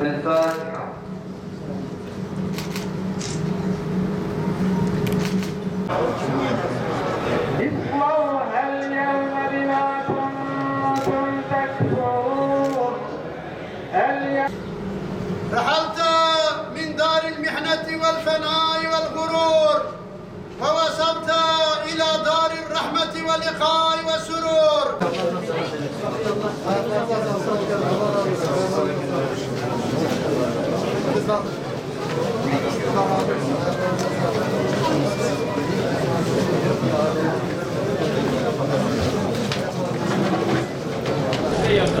الفاتحة اطلعوها اليوم بما كنتم تكفرون رحلت من دار المحنة والفناء. ve likai.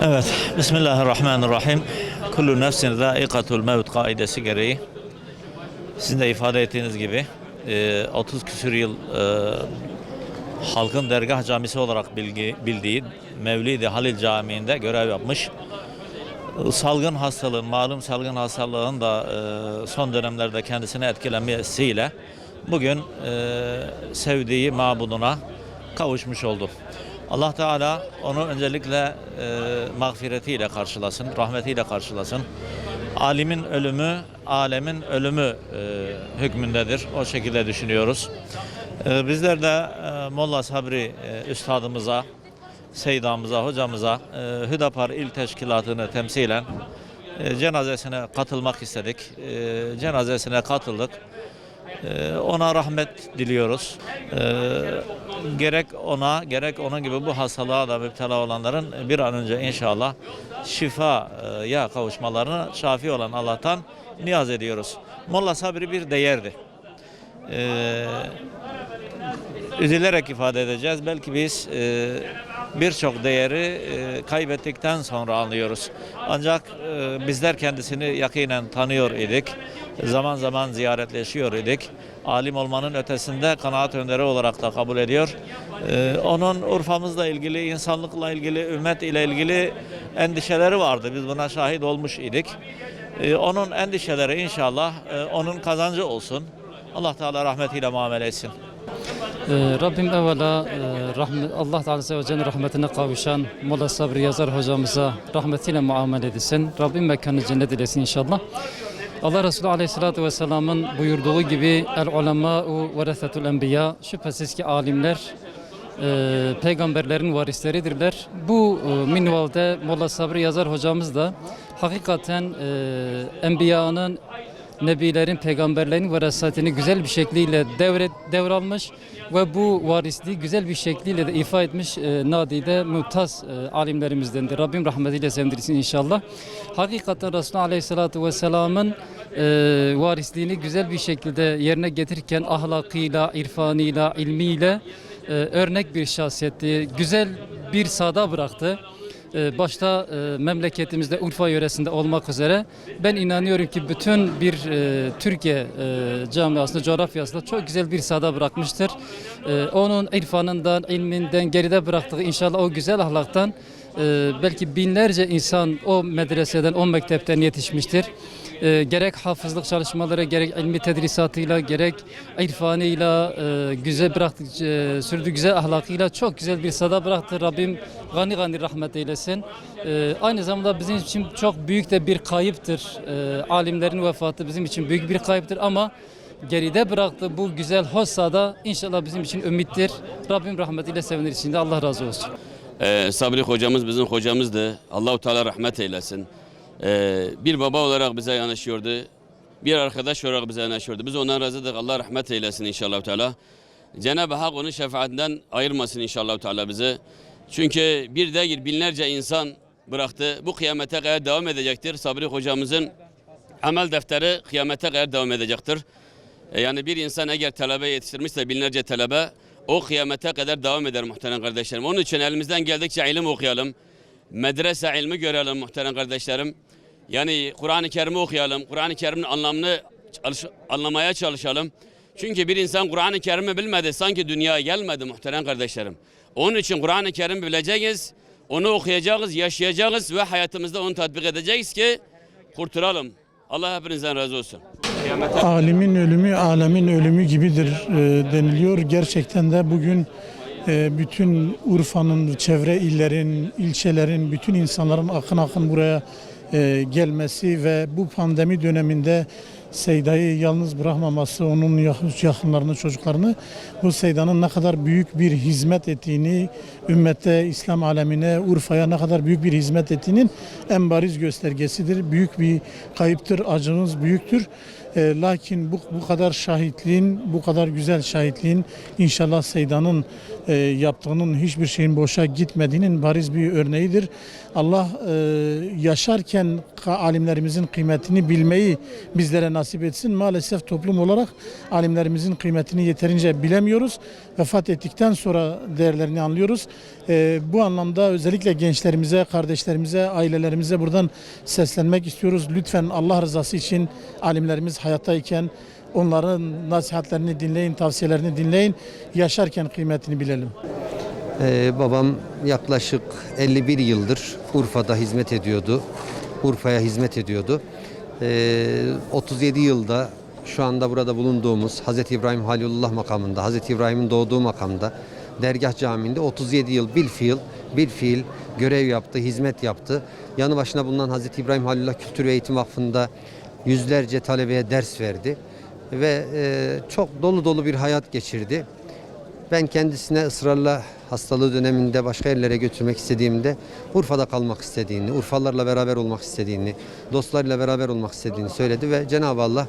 Evet, Bismillahirrahmanirrahim. Kullu nefsin zâikatul mevt kaidesi gereği sizin de ifade ettiğiniz gibi e, 30 küsür yıl e, halkın dergah camisi olarak bilgi, bildiği Mevlid-i Halil Camii'nde görev yapmış. E, Salgın hastalığın, malum salgın hastalığın da e, son dönemlerde kendisine etkilenmesiyle bugün e, sevdiği mabuduna kavuşmuş oldu. Allah Teala onu öncelikle e, mağfiretiyle karşılasın, rahmetiyle karşılasın. Alimin ölümü, alemin ölümü e, hükmündedir. O şekilde düşünüyoruz. E, bizler de Molla Sabri e, üstadımıza, Seydamıza, hocamıza, e, Hüdapar İl Teşkilatı'nı temsilen e, cenazesine katılmak istedik. Cenazesine katıldık. Ee, Ona rahmet diliyoruz. Ee, Gerek ona gerek onun gibi bu hastalığa da müptela olanların bir an önce inşallah şifaya kavuşmalarını şafi olan Allah'tan niyaz ediyoruz. Molla Sabri bir değerdi. Ee, üzülerek ifade edeceğiz. Belki biz e, birçok değeri e, kaybettikten sonra anlıyoruz. Ancak e, bizler kendisini yakinen tanıyor idik. Zaman zaman ziyaretleşiyor idik. Alim olmanın ötesinde kanaat önderi olarak da kabul ediyor. E, onun Urfa'mızla ilgili, insanlıkla ilgili, ümmet ile ilgili endişeleri vardı. Biz buna şahit olmuş idik. E, onun endişeleri inşallah e, onun kazancı olsun. Allah Teala rahmetiyle muamele etsin. Ee, Rabbim evvela e, rahmet, Allah Azze ve Celle'nin rahmetine kavuşan Molla Sabri Yazar hocamıza rahmetiyle muamele edilsin. Rabbim mekanı cennet eylesin inşallah. Allah Resulü Aleyhisselatü Vesselam'ın buyurduğu gibi El ulemâ'u veresetul enbiya şüphesiz ki alimler e, peygamberlerin varisleridirler. Bu e, minvalde Molla Sabri Yazar hocamız da hakikaten e, enbiyanın nebilerin, peygamberlerin verasetini güzel bir şekliyle devre, devralmış ve bu varisliği güzel bir şekliyle de ifa etmiş e, nadide mümtaz e, alimlerimizdendir. Rabbim rahmetiyle sevdirsin inşallah. Hakikaten Resulullah Aleyhisselatü Vesselam'ın e, varisliğini güzel bir şekilde yerine getirirken ahlakıyla, irfanıyla, ilmiyle e, örnek bir şahsiyetti. Güzel bir sada bıraktı. Ee, başta e, memleketimizde Urfa yöresinde olmak üzere ben inanıyorum ki bütün bir e, Türkiye e, camiasında, coğrafyasında çok güzel bir sada bırakmıştır. E, onun irfanından, ilminden geride bıraktığı inşallah o güzel ahlaktan e, belki binlerce insan o medreseden, o mektepten yetişmiştir. E, gerek hafızlık çalışmaları, gerek ilmi tedrisatıyla, gerek irfanıyla, e, güzel bıraktı, e, sürdüğü güzel ahlakıyla çok güzel bir sada bıraktı. Rabbim gani gani rahmet eylesin. E, aynı zamanda bizim için çok büyük de bir kayıptır. Alimlerin vefatı bizim için büyük bir kayıptır ama geride bıraktığı bu güzel hoş sada inşallah bizim için ümittir. Rabbim rahmetiyle sevinir içinde. Allah razı olsun. Ee, Sabri hocamız bizim hocamızdı. Allahu Teala rahmet eylesin. Ee, bir baba olarak bize yanaşıyordu. Bir arkadaş olarak bize yanaşıyordu. Biz ondan razıdık. Allah rahmet eylesin inşallah Teala. Cenab-ı Hak onun şefaatinden ayırmasın inşallah Teala bizi. Çünkü bir değil binlerce insan bıraktı. Bu kıyamete kadar devam edecektir. Sabri hocamızın amel defteri kıyamete kadar devam edecektir. E, Yani bir insan eğer talebe yetiştirmişse binlerce talebe o kıyamete kadar devam eder muhterem kardeşlerim. Onun için elimizden geldikçe ilim okuyalım. Medrese ilmi görelim muhterem kardeşlerim. Yani Kur'an-ı Kerim'i okuyalım. Kur'an-ı Kerim'in anlamını anlamaya çalışalım. Çünkü bir insan Kur'an-ı Kerim'i bilmedi sanki dünyaya gelmedi muhterem kardeşlerim. Onun için Kur'an-ı Kerim'i bileceğiz. Onu okuyacağız, yaşayacağız ve hayatımızda onu tatbik edeceğiz ki kurtulalım. Allah hepinizden razı olsun. Alimin ölümü alemin ölümü gibidir e, deniliyor. Gerçekten de bugün e, bütün Urfa'nın, çevre illerin, ilçelerin, bütün insanların akın akın buraya e, gelmesi ve bu pandemi döneminde Seyda'yı yalnız bırakmaması, onun yak- yakınlarını, çocuklarını bu Seyda'nın ne kadar büyük bir hizmet ettiğini, ümmette, İslam alemine, Urfa'ya ne kadar büyük bir hizmet ettiğinin en bariz göstergesidir. Büyük bir kayıptır, acımız büyüktür. E, lakin bu, bu kadar şahitliğin, bu kadar güzel şahitliğin inşallah Seydan'ın e, yaptığının hiçbir şeyin boşa gitmediğinin bariz bir örneğidir. Allah e, yaşarken alimlerimizin kıymetini bilmeyi bizlere nasip etsin. Maalesef toplum olarak alimlerimizin kıymetini yeterince bilemiyoruz. Vefat ettikten sonra değerlerini anlıyoruz. E, bu anlamda özellikle gençlerimize, kardeşlerimize, ailelerimize buradan seslenmek istiyoruz. Lütfen Allah rızası için alimlerimiz hayattayken onların nasihatlerini dinleyin, tavsiyelerini dinleyin. Yaşarken kıymetini bilelim. Ee, babam yaklaşık 51 yıldır Urfa'da hizmet ediyordu. Urfa'ya hizmet ediyordu. Ee, 37 yılda şu anda burada bulunduğumuz Hazreti İbrahim Halilullah makamında, Hazreti İbrahim'in doğduğu makamda Dergah Camii'nde 37 yıl bil fiil, bil fiil görev yaptı, hizmet yaptı. Yanı başına bulunan Hazreti İbrahim Halilullah Kültür ve Eğitim Vakfı'nda yüzlerce talebeye ders verdi ve e, çok dolu dolu bir hayat geçirdi. Ben kendisine ısrarla hastalığı döneminde başka yerlere götürmek istediğimde Urfa'da kalmak istediğini, Urfalılarla beraber olmak istediğini, dostlarıyla beraber olmak istediğini söyledi ve Cenab-ı Allah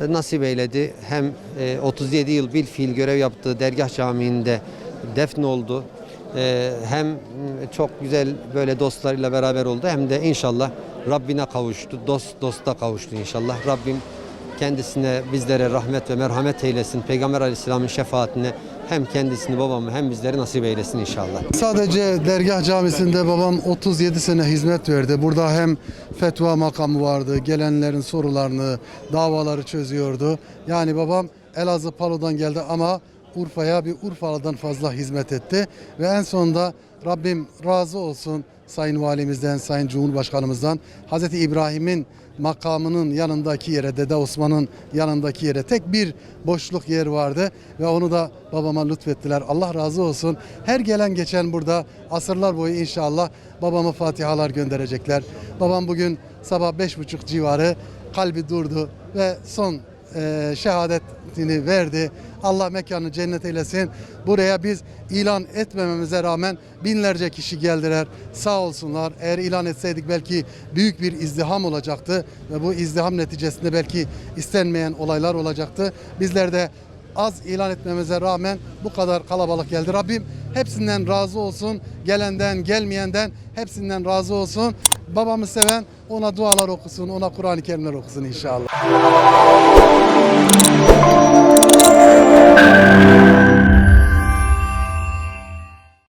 e, nasip eyledi. Hem e, 37 yıl bil fiil görev yaptığı Dergah Camii'nde defn oldu. E, Hem çok güzel böyle dostlarıyla beraber oldu hem de inşallah Rabbine kavuştu. Dost dosta kavuştu inşallah. Rabbim kendisine bizlere rahmet ve merhamet eylesin. Peygamber aleyhisselamın şefaatine hem kendisini babamı hem bizleri nasip eylesin inşallah. Sadece dergah camisinde babam 37 sene hizmet verdi. Burada hem fetva makamı vardı, gelenlerin sorularını, davaları çözüyordu. Yani babam Elazığ Palo'dan geldi ama Urfa'ya bir Urfalı'dan fazla hizmet etti. Ve en sonunda Rabbim razı olsun Sayın Valimizden, Sayın Cumhurbaşkanımızdan Hazreti İbrahim'in makamının yanındaki yere, Dede Osman'ın yanındaki yere tek bir boşluk yer vardı ve onu da babama lütfettiler. Allah razı olsun. Her gelen geçen burada asırlar boyu inşallah babama fatihalar gönderecekler. Babam bugün sabah beş buçuk civarı kalbi durdu ve son e, şehadetini verdi. Allah mekanı cennet eylesin. Buraya biz ilan etmememize rağmen binlerce kişi geldiler. Sağ olsunlar. Eğer ilan etseydik belki büyük bir izdiham olacaktı ve bu izdiham neticesinde belki istenmeyen olaylar olacaktı. Bizler de az ilan etmemize rağmen bu kadar kalabalık geldi. Rabbim hepsinden razı olsun. Gelenden, gelmeyenden hepsinden razı olsun. Babamı seven ona dualar okusun, ona Kur'an-ı Kerimler okusun inşallah.